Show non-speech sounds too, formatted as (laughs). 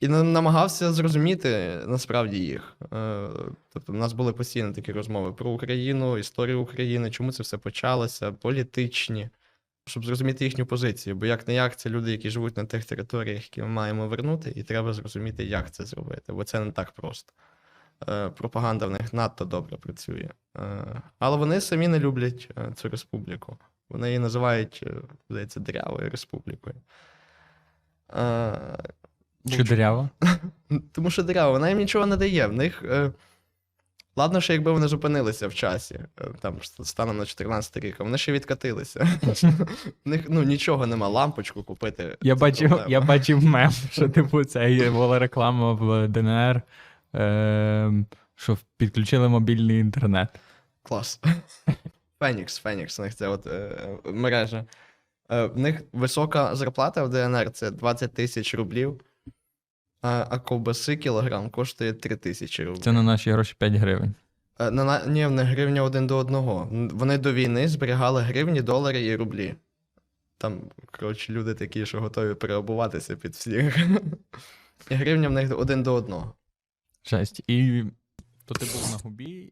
І намагався зрозуміти насправді їх. Е, Тобто, в нас були постійно такі розмови про Україну, історію України, чому це все почалося, політичні, щоб зрозуміти їхню позицію. Бо як не як, це люди, які живуть на тих територіях, які ми маємо вернути, і треба зрозуміти, як це зробити, бо це не так просто. Е, Пропаганда в них надто добре працює. Е, Але вони самі не люблять цю республіку. Вони її називають, здається, дирявою республікою. Чи дирява? тому що дерева, (laughs) вона їм нічого не дає. В них. Е, ладно, що якби вони зупинилися в часі, е, там станом на 14 рік, а вони ще відкатилися. (laughs) В них ну, нічого нема, лампочку купити. Я бачив, проблема. я бачив мем, (laughs) що типу це була реклама в ДНР, е, що підключили мобільний інтернет. Клас. Фенікс, Фенікс, у них це от е, мережа. Е, в них висока зарплата в ДНР це 20 тисяч рублів, а, а ковбаси кілограм коштує 3 тисячі рублів. Це на наші гроші 5 гривень. Е, На, на, ні, в них гривня один до одного. Н- Вони до війни зберігали гривні, долари і рублі. Там, коротше, люди такі, що готові переобуватися під всіх. (laughs) І гривня в них один до одного. Жесть. І то ти був на губі,